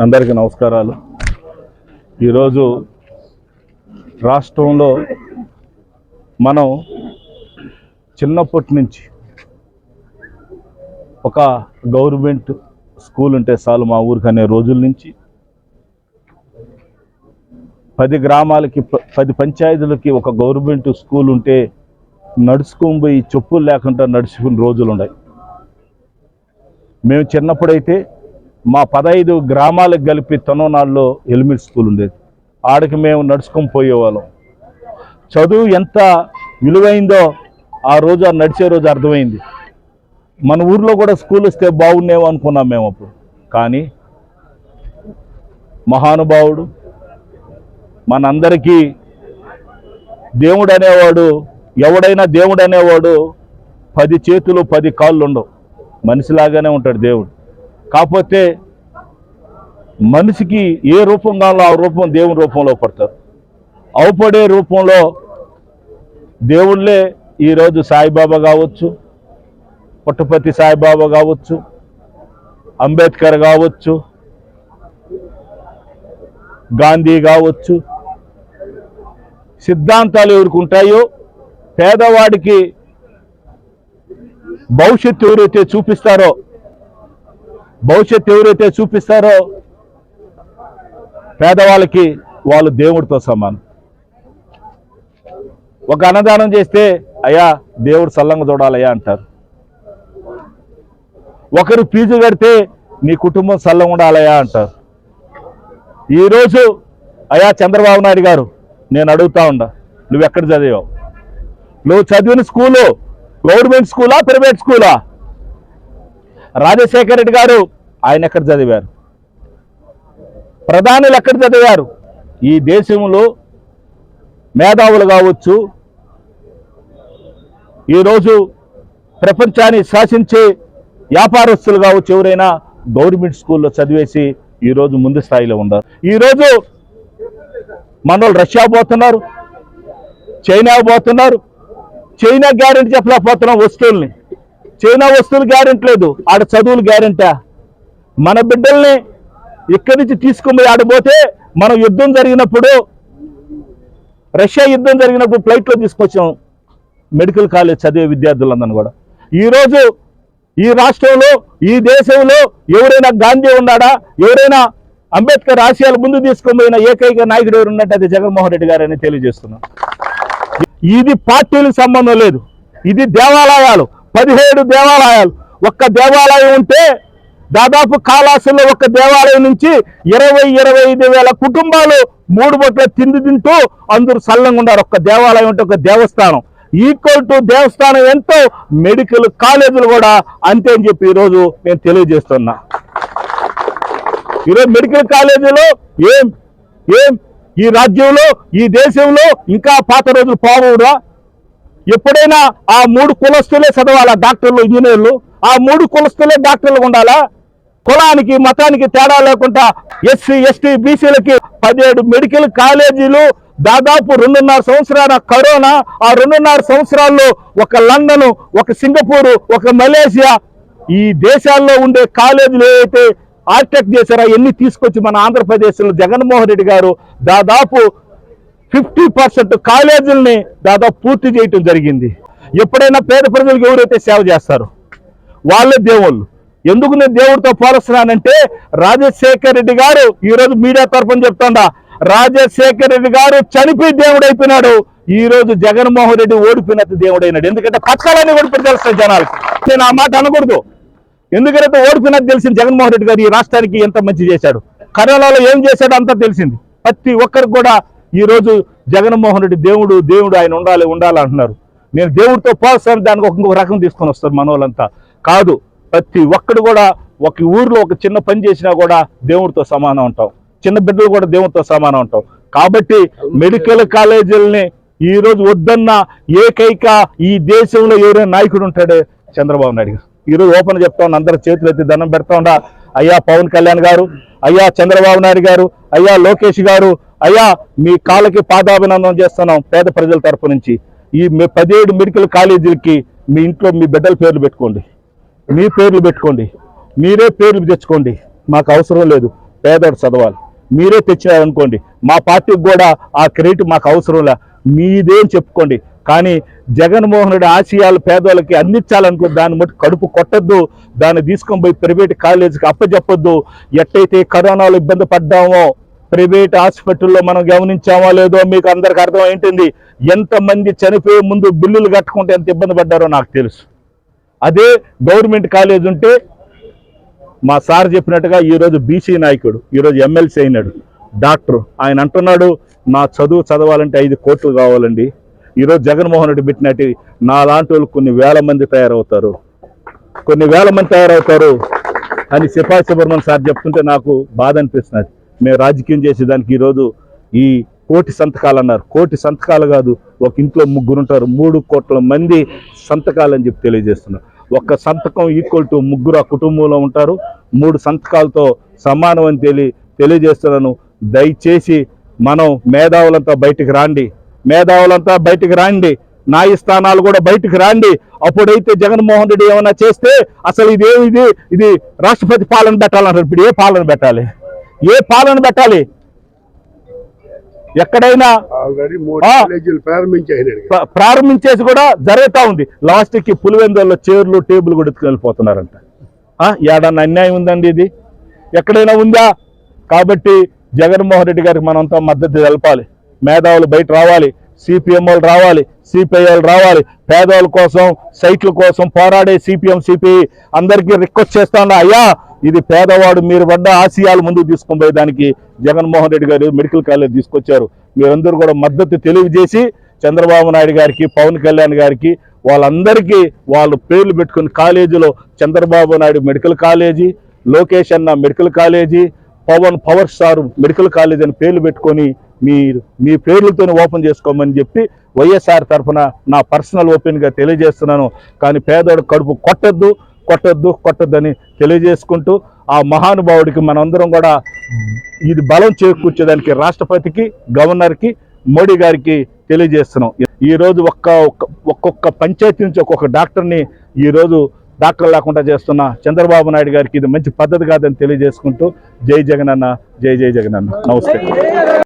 అందరికీ నమస్కారాలు. ఈరోజు రాష్ట్రంలో మనం చిన్నప్పటి నుంచి ఒక గవర్నమెంట్ స్కూల్ ఉంటే చాలు మా ఊరికి అనే రోజుల నుంచి పది గ్రామాలకి ప- పది పంచాయతీలకి ఒక గవర్నమెంట్ స్కూల్ ఉంటే నడుచుకొని పోయి చెప్పులు లేకుండా నడుచుకుని రోజులు ఉన్నాయి. మేము చిన్నప్పుడైతే మా పదహైదు గ్రామాలకు కలిపి తొననాడులో ఎలిమెంట్ స్కూల్ ఉండేది. ఆడికి మేము నడుచుకొని పోయేవాళ్ళం. చదువు ఎంత విలువైందో ఆ రోజు నడిచే రోజు అర్థమైంది. మన ఊర్లో కూడా స్కూల్ వస్తే బాగుండేమో అనుకున్నాం మేము అప్పుడు. కానీ మహానుభావుడు మనందరికీ దేవుడు అనేవాడు ఎవడైనా దేవుడు అనేవాడు పది చేతులు పది కాళ్ళు ఉండవు. మనిషిలాగానే ఉంటాడు దేవుడు. కాకపోతే మనిషికి ఏ రూపం కావాలో ఆ రూపం దేవుని రూపంలో పడతారు. అవుపడే రూపంలో దేవుళ్ళే ఈరోజు సాయిబాబా కావచ్చు పుట్టపతి సాయిబాబా కావచ్చు అంబేద్కర్ కావచ్చు గాంధీ కావచ్చు సిద్ధాంతాలు ఎవరుకుంటాయో ఉంటాయో పేదవాడికి భవిష్యత్తు ఎవరైతే చూపిస్తారో భవిష్యత్తు ఎవరైతే చూపిస్తారో పేదవాళ్ళకి వాళ్ళు దేవుడితో సమానం. ఒక అన్నదానం చేస్తే అయ్యా దేవుడు సల్లంగా చూడాలయ్యా అంటారు. ఒకరు ఫీజు కడితే నీ కుటుంబం సల్లంగా ఉండాలయ్యా అంటారు. ఈరోజు అయ్యా చంద్రబాబు నాయుడు గారు నేను అడుగుతా ఉండా నువ్వు ఎక్కడ చదివావు? నువ్వు చదివిన స్కూలు గవర్నమెంట్ స్కూలా ప్రైవేట్ స్కూలా? రాజశేఖర రెడ్డి గారు ఆయన ఎక్కడ చదివారు? ప్రధానులు ఎక్కడ చదివారు? ఈ దేశంలో మేధావులు కావచ్చు. ఈరోజు ప్రపంచాన్ని శాసించే వ్యాపారస్తులు కావచ్చు ఎవరైనా గవర్నమెంట్ స్కూల్లో చదివేసి ఈరోజు ముందు స్థాయిలో ఉన్నారు. ఈరోజు మనోళ్ళు రష్యా పోతున్నారు చైనా పోతున్నారు చైనా గ్యారెంటీ చెప్పలేకపోతున్నాం వస్తువుల్ని. చైనా వస్తువులు గ్యారెంటీ లేదు. ఆడ చదువులు గ్యారెంటా మన బిడ్డల్ని ఇక్కడి నుంచి తీసుకుని పోయి ఆడపోతే మనం యుద్ధం జరిగినప్పుడు రష్యా యుద్ధం జరిగినప్పుడు ఫ్లైట్లో తీసుకొచ్చాం. మెడికల్ కాలేజ్ చదివే విద్యార్థులందరూ కూడా. ఈరోజు ఈ రాష్ట్రంలో ఈ దేశంలో ఎవరైనా గాంధీ ఉన్నాడా? ఎవరైనా అంబేద్కర్ ఆశయాలు ముందు తీసుకుపోయిన ఏకైక నాయకుడు ఎవరు ఉన్నట్టు అది జగన్మోహన్ రెడ్డి గారని తెలియజేస్తున్నాం ఇది పార్టీలకు సంబంధం లేదు. ఇది దేవాలయాలు. పదిహేడు దేవాలయాలు. ఒక్క దేవాలయం ఉంటే దాదాపు కాళాసులో ఒక దేవాలయం నుంచి ఇరవై ఇరవై ఐదు వేల కుటుంబాలు మూడు బొట్ల తిండి తింటూ అందరూ సల్లంగా ఉన్నారు. ఒక్క దేవాలయం అంటే ఒక దేవస్థానం. ఈక్వల్ టు దేవస్థానం ఎంతో మెడికల్ కాలేజీలు కూడా అంతే అని చెప్పి ఈరోజు నేను తెలియజేస్తున్నా. ఈరోజు మెడికల్ కాలేజీలో ఏం ఏం ఈ రాజ్యంలో ఈ దేశంలో ఇంకా పాత రోజులు పోవురా ఎప్పుడైనా ఆ మూడు కులస్తులే చదవాలా డాక్టర్లు ఇంజనీర్లు? ఆ మూడు కులస్తులే డాక్టర్లు ఉండాలా? కులానికి మతానికి తేడా లేకుండా ఎస్సీ ఎస్టీ బీసీలకి పదిహేడు మెడికల్ కాలేజీలు దాదాపు రెండున్నర సంవత్సరాల కరోనా ఆ రెండున్నర సంవత్సరాల్లో ఒక లండన్ ఒక సింగపూర్ ఒక మలేషియా ఈ దేశాల్లో ఉండే కాలేజీలు ఏవైతే ఆర్టెక్ చేశారో ఎన్ని తీసుకొచ్చి మన ఆంధ్రప్రదేశ్లో జగన్మోహన్ రెడ్డి గారు దాదాపు ఫిఫ్టీ పర్సెంట్ కాలేజీలని దాదాపు పూర్తి చేయటం జరిగింది. ఎప్పుడైనా పేద ప్రజలకు ఎవరైతే సేవ చేస్తారో వాళ్ళే దేవుళ్ళు. ఎందుకు నేను దేవుడితో పోలుస్తున్నానంటే రాజశేఖర్ రెడ్డి గారు ఈరోజు మీడియా తరఫున చెప్తాడా రాజశేఖర్ రెడ్డి గారు చనిపోయి దేవుడు అయిపోయినాడు. ఈ రోజు జగన్మోహన్ రెడ్డి ఓడిపోయినట్టు దేవుడు అయినాడు. ఎందుకంటే పథకాలన్నీ ఓడిపోయి తెలుస్తాయి జనాలకు నేను ఆ మాట అనకూడదు. ఎందుకంటే ఓడిపోయినట్టు తెలిసింది జగన్మోహన్ రెడ్డి గారు ఈ రాష్ట్రానికి ఎంత మంచి చేశాడు. కరోనాలో ఏం చేశాడో అంతా తెలిసింది. ప్రతి ఒక్కరికి కూడా ఈ రోజు జగన్మోహన్ రెడ్డి దేవుడు దేవుడు ఆయన ఉండాలి ఉండాలి అంటున్నారు. నేను దేవుడితో పోల్స్తాను దానికి ఒక ఇంకొక రకం తీసుకొని వస్తారు మనోళ్ళంతా. కాదు ప్రతి ఒక్కడు కూడా ఒక ఊర్లో ఒక చిన్న పని చేసినా కూడా దేవుడితో సమానం ఉంటాం చిన్న బిడ్డలు కూడా దేవుడితో సమానం ఉంటాం కాబట్టి మెడికల్ కాలేజీలని ఈరోజు వద్దన్న ఏకైక ఈ దేశంలో ఎవరైనా నాయకుడు ఉంటాడే చంద్రబాబు నాయుడు గారు. ఈరోజు ఓపెన్ చెప్తా ఉన్నా అందరు చేతులు ఎత్తి దండం పెడతా ఉండా అయ్యా పవన్ కళ్యాణ్ గారు అయ్యా చంద్రబాబు నాయుడు గారు అయ్యా లోకేష్ గారు అయ్యా మీ కాళ్ళకి పాదాభినందనం చేస్తున్నాం పేద ప్రజల తరపు నుంచి. ఈ పదిహేడు మెడికల్ కాలేజీలకి మీ ఇంట్లో మీ బిడ్డల పేర్లు పెట్టుకోండి. మీ పేర్లు పెట్టుకోండి. మీరే పేర్లు తెచ్చుకోండి. మాకు అవసరం లేదు. పేదోడు చదవాలి. మీరే తెచ్చారనుకోండి మా పార్టీకి కూడా ఆ క్రెడిట్ మాకు అవసరం లే. మీదేం చెప్పుకోండి. కానీ జగన్మోహన్ రెడ్డి ఆశయాలు పేదోళ్ళకి అందించాలనుకో దాన్ని మటు కడుపు కొట్టద్దు. దాన్ని తీసుకొని పోయి ప్రైవేట్ కాలేజీకి అప్పచెప్పొద్దు ఎట్టయితే కరోనాలో ఇబ్బంది పడ్డామో ప్రైవేట్ హాస్పిటల్లో మనం గమనించామో లేదో మీకు అందరికి అర్థం ఏంటింది ఎంతమంది చనిపోయే ముందు బిల్లులు కట్టుకుంటే ఎంత ఇబ్బంది పడ్డారో నాకు తెలుసు. అదే గవర్నమెంట్ కాలేజ్ ఉంటే మా సార్ చెప్పినట్టుగా ఈరోజు బీసీ నాయకుడు ఈరోజు ఎమ్మెల్సీ అయినాడు. డాక్టర్ ఆయన అంటున్నాడు నా చదువు చదవాలంటే ఐదు కోట్లు కావాలండి. ఈరోజు జగన్మోహన్ రెడ్డి పెట్టినట్టు నా లాంటి వాళ్ళు కొన్ని వేల మంది తయారవుతారు. కొన్ని వేల మంది తయారవుతారు అని సిపాయి సుబ్రహ్మణ్యం సార్ చెప్తుంటే నాకు బాధ అనిపిస్తున్నది. మేము రాజకీయం చేసేదానికి ఈరోజు ఈ కోటి సంతకాలు అన్నారు. కోటి సంతకాలు కాదు ఒక ఇంట్లో ముగ్గురు ఉంటారు మూడు కోట్ల మంది సంతకాలు అని చెప్పి తెలియజేస్తున్నారు. ఒక్క సంతకం ఈక్వల్ టు ముగ్గురు ఆ కుటుంబంలో ఉంటారు మూడు సంతకాలతో సమానం అని తెలియ తెలియజేస్తున్నాను. దయచేసి మనం మేధావులంతా బయటికి రాండి. మేధావులంతా బయటికి రాండి. న్యాయస్థానాలు కూడా బయటికి రాండి. అప్పుడైతే జగన్మోహన్ రెడ్డి ఏమైనా చేస్తే అసలు ఇదేమిది? ఇది రాష్ట్రపతి పాలన పెట్టాలంటారు ఇప్పుడు ఏ పాలన పెట్టాలి? ఏ పాలన పెట్టాలి? ఎక్కడైనా ప్రారంభించేసి కూడా జరుగుతూ ఉంది. లాస్ట్కి పులివెందుల్లో చైర్లు టేబుల్ కూడా ఎత్తుకెళ్ళిపోతున్నారంట ఆ, ఏడన్నా అన్యాయం ఉందండి ఇది? ఎక్కడైనా ఉందా? కాబట్టి జగన్మోహన్ రెడ్డి గారికి మనంతా మద్దతు తెలపాలి. మేధావులు బయట రావాలి. సిపిఎం వాళ్ళు రావాలి. సిపిఐ రావాలి. పేదవాళ్ళ కోసం సైట్ల కోసం పోరాడే సిపిఎం సిపిఐ అందరికీ రిక్వెస్ట్ చేస్తాను అయ్యా ఇది పేదవాడు మీరు పడ్డ ఆశయాలు ముందుకు తీసుకొని పోయేదానికి జగన్మోహన్ రెడ్డి గారు మెడికల్ కాలేజ్ తీసుకొచ్చారు. మీరందరూ కూడా మద్దతు తెలియజేసి చంద్రబాబు నాయుడు గారికి పవన్ కళ్యాణ్ గారికి వాళ్ళందరికీ వాళ్ళు పేర్లు పెట్టుకుని కాలేజీలో చంద్రబాబు నాయుడు మెడికల్ కాలేజీ లోకేష్ అన్న medical college Pawan power star medical college అని పేర్లు పెట్టుకొని మీరు మీ పేర్లతో ఓపెన్ చేసుకోమని చెప్పి వైఎస్ఆర్ తరఫున నా పర్సనల్ ఓపెన్గా తెలియజేస్తున్నాను. కానీ పేదోడు కడుపు కొట్టద్దు. కొట్టద్దు కొట్టద్దని తెలియజేసుకుంటూ ఆ మహానుభావుడికి మనందరం కూడా ఇది బలం చేకూర్చేదానికి రాష్ట్రపతికి గవర్నర్కి మోడీ గారికి తెలియజేస్తున్నాం. ఈరోజు ఒక్క ఒక్క- ఒక్కొక్క పంచాయతీ నుంచి ఒక్కొక్క డాక్టర్ని ఈ రోజు డాక్టర్ లేకుండా చేస్తున్న చంద్రబాబు నాయుడు గారికి ఇది మంచి పద్ధతి కాదని తెలియజేసుకుంటూ జై జగన్ అన్న జై జై జగన్ అన్న నమస్తే